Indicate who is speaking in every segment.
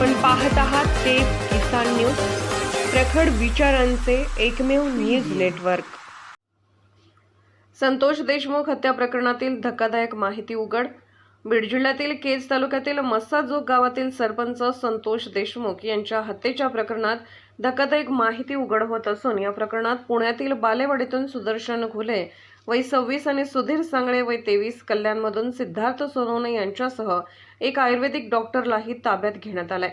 Speaker 1: आपण पाहत आहात ते किसान न्यूज प्रखड विचारांचे एकमेव न्यूज नेटवर्क. संतोष देशमुख हत्या प्रकरणातील धक्कादायक माहिती उघड बीड जिल्ह्यातील केज तालुक्यातील मस्साजोग गावातील सरपंच संतोष देशमुख यांच्या हत्येच्या प्रकरणात धक्कादायक माहिती उघड होत असून या प्रकरणात पुण्यातील बालेवाडीतून सुदर्शन घुले वय सव्वीस आणि सुधीर सांगळे वय तेवीस कल्याणमधून सिद्धार्थ सोनवणे यांच्यासह एक आयुर्वेदिक डॉक्टरलाही ताब्यात घेण्यात आलाय.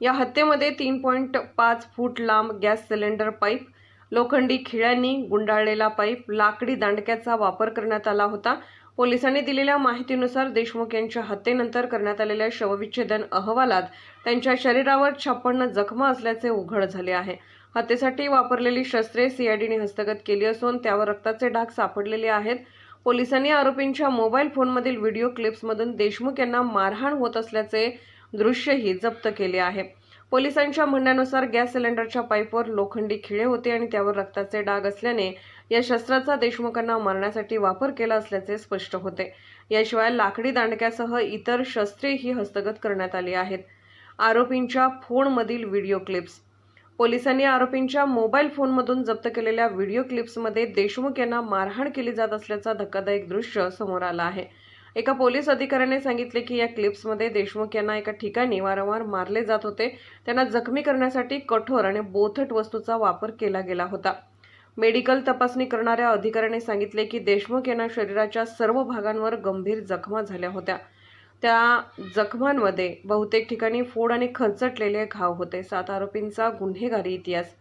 Speaker 1: या हत्येमध्ये तीन पॉईंट पाच फूट लांब गॅस सिलेंडर पाईप लोखंडी खिळ्यांनी गुंडाळलेला पाईप लाकडी दांडक्याचा वापर करण्यात आला होता. पोलिसांनी दिलेल्या माहितीनुसार देशमुख यांच्या हत्येनंतर करण्यात आलेल्या शवविच्छेदन अहवालात त्यांच्या शरीरावर छप्पन्न जखमा असल्याचे उघड झाले आहे. हत्येसाठी वापरलेली शस्त्रे सीआयडीने हस्तगत केली असून त्यावर रक्ताचे डाग सापडलेले आहेत. पोलिसांनी आरोपींच्या मोबाईल फोनमधील व्हिडिओ क्लिप्समधून देशमुख यांना मारहाण होत असल्याचे दृश्यही जप्त केले आहे. पोलिसांच्या म्हणण्यानुसार गॅस सिलेंडरच्या पाईपवर लोखंडी खिळे होते आणि त्यावर रक्ताचे डाग असल्याने या शस्त्राचा देशमुखांना मारण्यासाठी वापर केला असल्याचे स्पष्ट होते. याशिवाय लाकडी दांडक्यासह इतर शस्त्रेही हस्तगत करण्यात आली आहेत. आरोपींच्या फोनमधील व्हिडिओ क्लिप्स. पोलिसांनी आरोपींच्या मोबाईल फोनमधून जप्त केलेल्या व्हिडिओ क्लिप्समध्ये देशमुख यांना मारहाण केली जात असल्याचा धक्कादायक दृश्य समोर आला आहे. एका पोलीस अधिकाऱ्याने सांगितले की या क्लिप्समध्ये देशमुख यांना एका ठिकाणी वारंवार मारले जात होते. त्यांना जखमी करण्यासाठी कठोर आणि बोथट वस्तूचा वापर केला गेला होता. मेडिकल तपासणी करणाऱ्या अधिकाऱ्याने सांगितले की देशमुख यांना शरीराच्या सर्व भागांवर गंभीर जखमा झाल्या होत्या. त्या जखमांमध्ये बहुतेक ठिकाणी फोड आणि खचटलेले घाव होते. सात आरोपींचा गुन्हेगारी इतिहास.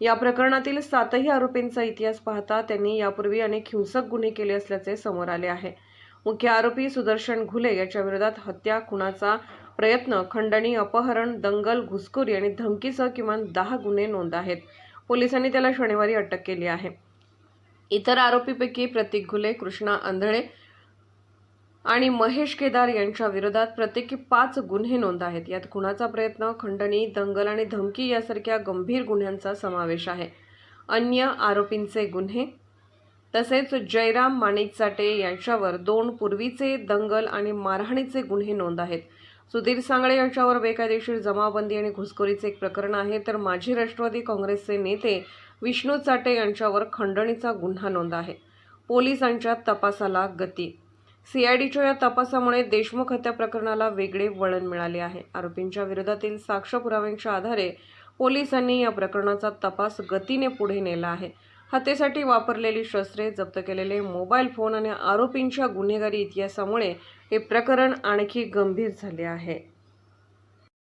Speaker 1: या प्रकरणातील सातही आरोपींचा इतिहास पाहता त्यांनी यापूर्वी अनेक हिंसक गुन्हे केले असल्याचे समोर आले आहे. मुख्य आरोपी सुदर्शन घुले याच्या विरोधात हत्या खुनाचा प्रयत्न खंडणी अपहरण दंगल घुसखोरी आणि धमकीसह किमान दहा गुन्हे नोंद आहेत. पोलिसांनी त्याला शनिवारी अटक केली आहे. इतर आरोपीपैकी प्रतीक घुले कृष्णा आंधळे आणि महेश केदार यांच्या विरोधात प्रत्येकी पाच गुन्हे नोंद आहेत. यात खुनाचा प्रयत्न खंडणी दंगल आणि धमकी यासारख्या गंभीर गुन्ह्यांचा समावेश आहे. अन्य आरोपींचे गुन्हे तसेच जयराम माणिकचाटे यांच्यावर दोन पूर्वीचे दंगल आणि मारहाणीचे गुन्हे नोंद आहेत. सुधीर सांगळे यांच्यावर बेकायदेशीर जमावबंदी आणि घुसखोरीचे एक प्रकरण आहे तर माजी राष्ट्रवादी काँग्रेसचे नेते विष्णू चाटे यांच्यावर खंडणीचा गुन्हा नोंद आहे. पोलिसांच्या तपासाला गती. सीआयडीच्या या तपासामुळे देशमुख हत्या प्रकरणाला वेगळे वळण मिळाले आहे. आरोपींच्या विरोधातील साक्ष पुराव्यांच्या आधारे पोलिसांनी या प्रकरणाचा तपास गतीने पुढे नेला आहे. हत्येसाठी वापरलेली शस्त्रे जप्त केलेले मोबाईल फोन आणि आरोपींच्या गुन्हेगारी इतिहासामुळे हे प्रकरण आणखी गंभीर झाले आहे.